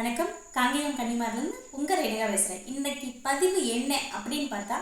வணக்கம். காங்கேயம் கன்னிமார்லேருந்து உங்கள் ரேணுகா பேசுகிறேன் இன்னைக்கு பதிவு என்ன அப்படின்னு பார்த்தா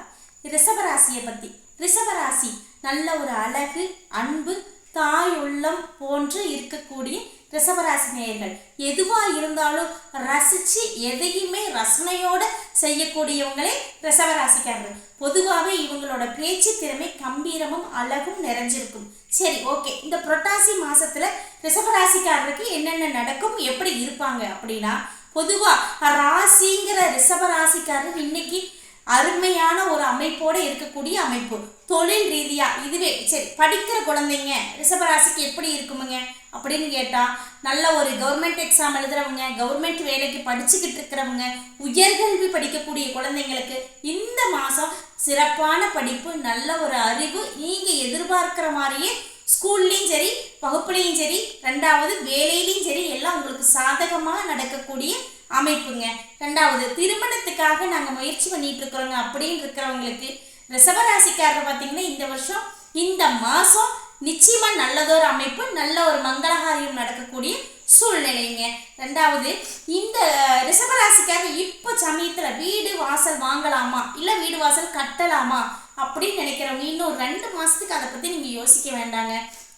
ரிஷபராசியை பற்றி ரிஷபராசி நல்ல ஒரு அழகு அன்பு தாய் உள்ளம் போன்று இருக்கக்கூடிய ரிசவராசி நேயர்கள் எதுவாக இருந்தாலும் ரசித்து எதையுமே ரசனையோட செய்யக்கூடியவங்களே ரிசவராசிக்காரர்கள் பொதுவாகவே இவங்களோட பேச்சு திறமை கம்பீரமும் அழகும் நிறைஞ்சிருக்கும். சரி ஓகே. இந்த புரட்டாசி மாசத்துல ரிசவராசிக்காரருக்கு என்னென்ன நடக்கும் எப்படி இருப்பாங்க அப்படின்னா பொதுவா ராசிங்கிற ரிசவராசிக்காரர் இன்னைக்கு அருமையான ஒரு அமைப்போட இருக்கக்கூடிய அமைப்பு. தொழில் ரீதியாக இதுவே சரி படிக்கிற குழந்தைங்க ரிஷபராசிக்கு எப்படி இருக்குமுங்க? அப்படின்னு கேட்டால் நல்ல ஒரு கவர்மெண்ட் எக்ஸாம் எழுதுறவங்க கவர்மெண்ட் வேலைக்கு படிச்சுக்கிட்டு இருக்கிறவங்க உயர்கல்வி படிக்கக்கூடிய குழந்தைங்களுக்கு இந்த மாதம் சிறப்பான படிப்பு நல்ல ஒரு அறிவு நீங்கள் எதிர்பார்க்குற மாதிரியே ஸ்கூல்லையும் சரி வகுப்புலையும் சரி ரெண்டாவது வேலையிலையும் சரி எல்லாம் உங்களுக்கு சாதகமாக நடக்கக்கூடிய அமைப்புங்க. ரெண்டாவது திருமணத்துக்காக நாங்கள் முயற்சி பண்ணிட்டு இருக்கிறோங்க அப்படின்னு இருக்கிறவங்களுக்கு ரிஷபராசிக்காரர் பார்த்தீங்கன்னா இந்த வருஷம் இந்த மாதம் நிச்சயமாக நல்லதொரு அமைப்பு நல்ல ஒரு மங்களகாரியம் நடக்கக்கூடிய சூழ்நிலைங்க. ரெண்டாவது இந்த ரிஷபராசிக்காரர் இப்போ சமயத்தில் வீடு வாசல் வாங்கலாமா? இல்லை வீடு வாசல் கட்டலாமா? அப்படின்னு நினைக்கிறவங்க இன்னும் ரெண்டு மாதத்துக்கு அதை பற்றி நீங்கள் யோசிக்க வேண்டாங்க.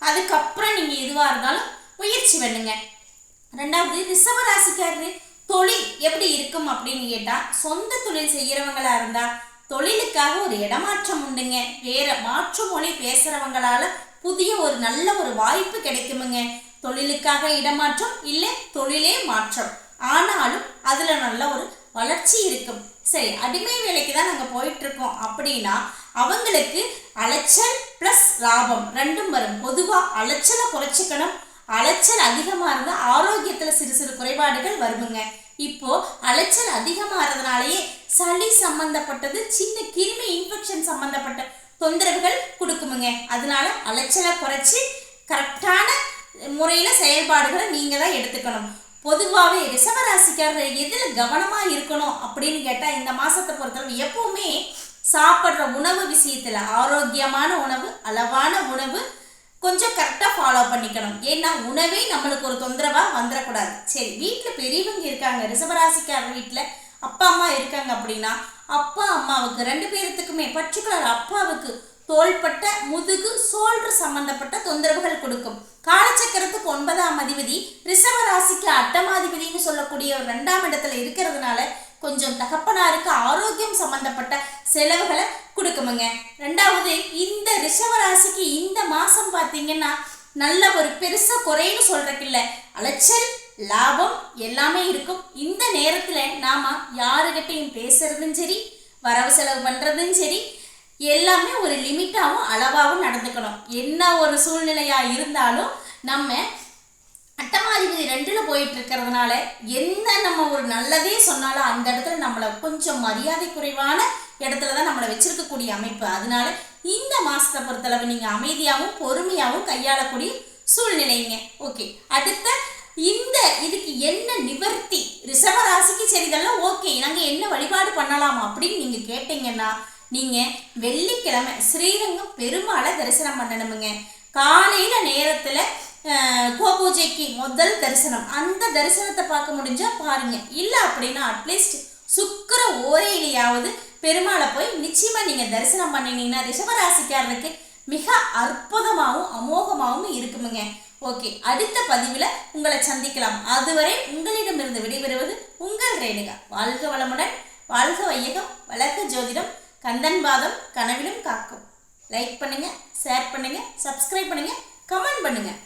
அதுக்கப்புறம் நீங்கள் எதுவாக இருந்தாலும் முயற்சி பண்ணுங்க. ரெண்டாவது ரிஷபராசிக்காரர் தொழில் எப்படி இருக்கும் அப்படின்னு கேட்டால் சொந்த தொழில் செய்கிறவங்களா இருந்தால் தொழிலுக்காக ஒரு இடமாற்றம் உண்டுங்க. வேற மாற்று மொழி பேசுறவங்களால புதிய ஒரு நல்ல ஒரு வாய்ப்பு கிடைக்குமுங்க. தொழிலுக்காக இடமாற்றம் இல்லை தொழிலே மாற்றம். ஆனாலும் அதில் நல்ல ஒரு வளர்ச்சி இருக்கும். சரி அடிமை வேலைக்கு தான் நாங்கள் போயிட்டு இருக்கோம் அப்படின்னா அவங்களுக்கு அலைச்சல் ப்ளஸ் லாபம் ரெண்டும் வரும். பொதுவாக அலைச்சலை குறைச்சிக்கணும். அலைச்சல் அதிகமாக இருந்தால் குறைபாடுகள் வருமுங்க. இப்போ அலைச்சல் அதிகமாகிறதுனாலயே சளி சம்பந்தப்பட்டது சின்ன கிருமி இன்ஃபெக்ஷன் சம்பந்தப்பட்ட தொந்தரவுகள் கொடுக்குமுங்க. அதனால அலைச்சலை குறைச்சி கரெக்டான முறையில் செயல்பாடுகளை நீங்கள் தான் எடுத்துக்கணும். பொதுவாகவே ரிசவராசிக்காரர் எதில் கவனமாக இருக்கணும் அப்படின்னு கேட்டால் இந்த மாதத்தை பொறுத்தளவு எப்பவுமே சாப்பிட்ற உணவு விஷயத்தில் ஆரோக்கியமான உணவு அளவான உணவு கொஞ்சம் கரெக்டாக ஃபாலோ பண்ணிக்கணும். ஏன்னா உணவே நம்மளுக்கு ஒரு தொந்தரவாக வந்துடக்கூடாது சரி வீட்டில் பெரியவங்க இருக்காங்க ரிஷபராசிக்காரர் வீட்டில் அப்பா அம்மா இருக்காங்க அப்படின்னா அப்பா அம்மாவுக்கு ரெண்டு பேர்த்துக்குமே பர்டிகுலர் அப்பாவுக்கு தோள்பட்ட முதுகு சோல்று சம்பந்தப்பட்ட தொந்தரவுகள் கொடுக்கும். காலச்சக்கரத்துக்கு ஒன்பதாம் அதிபதி ரிஷப ராசிக்கு அட்டமாதிபதினு சொல்லக்கூடிய ஒரு ரெண்டாம் இடத்துல இருக்கிறதுனால கொஞ்சம் தகப்பனாருக்கு ஆரோக்கியம் சம்பந்தப்பட்ட செலவுகளை கொடுக்குமுங்க. ரெண்டாவது இந்த ரிஷவராசிக்கு இந்த மாசம் பார்த்தீங்கன்னா நல்ல ஒரு பெருசா குறைன்னு சொல்றதுக்கு இல்லை அலைச்சல் லாபம் எல்லாமே இருக்கும். இந்த நேரத்துல நாம யாருகிட்டையும் பேசுறதும் சரி வரவு செலவு பண்றதும் சரி எல்லாமே ஒரு லிமிட்டாகவும் அளவாகவும் நடந்துக்கணும். என்ன ஒரு சூழ்நிலையா இருந்தாலும் நம்ம அட்டமாதிபதி ரெண்டுல போயிட்டு இருக்கிறதுனால என்ன நம்ம ஒரு நல்லதே சொன்னாலும் அந்த இடத்துல நம்மளை கொஞ்சம் மரியாதை குறைவான இடத்துல தான் நம்மளை வச்சிருக்கக்கூடிய அமைப்பு. அதனால இந்த மாசத்தை பொறுத்தளவு நீங்க அமைதியாகவும் பொறுமையாகவும் கையாளக்கூடிய சூழ்நிலைங்க. ஓகே அடுத்த இந்த இதுக்கு என்ன நிவர்த்தி? ரிஷபராசிக்கு சரி இதெல்லாம் ஓகே நாங்கள் என்ன வழிபாடு பண்ணலாம் அப்படின்னு நீங்கள் கேட்டீங்கன்னா நீங்கள் வெள்ளிக்கிழமை ஸ்ரீரங்கம் பெருமாளை தரிசனம் பண்ணணுமுங்க. காலையில் நேரத்தில் கோபூஜைக்கு முதல் தரிசனம். அந்த தரிசனத்தை பார்க்க முடிஞ்சா பாருங்க. இல்லை அப்படின்னா அட்லீஸ்ட் சுக்கர ஓரையிலேயாவது பெருமாளை போய் நிச்சயமா நீங்க தரிசனம் பண்ணினீங்கன்னா ரிஷபராசிக்காரருக்கு மிக அற்புதமாகவும் அமோகமாகவும் இருக்குமுங்க. ஓகே அடுத்த பதிவில் உங்களை சந்திக்கலாம். அதுவரை உங்களிடமிருந்து விடைபெறுவது உங்கள் ரேணுகா. வாழ்க வளமுடன் வாழ்க வையகம் வளர்க்க ஜோதிடம் கந்தன் பாதம் கனவிலும் காக்கும். லைக் பண்ணுங்க ஷேர் பண்ணுங்க சப்ஸ்கிரைப் பண்ணுங்க கமெண்ட் பண்ணுங்கள்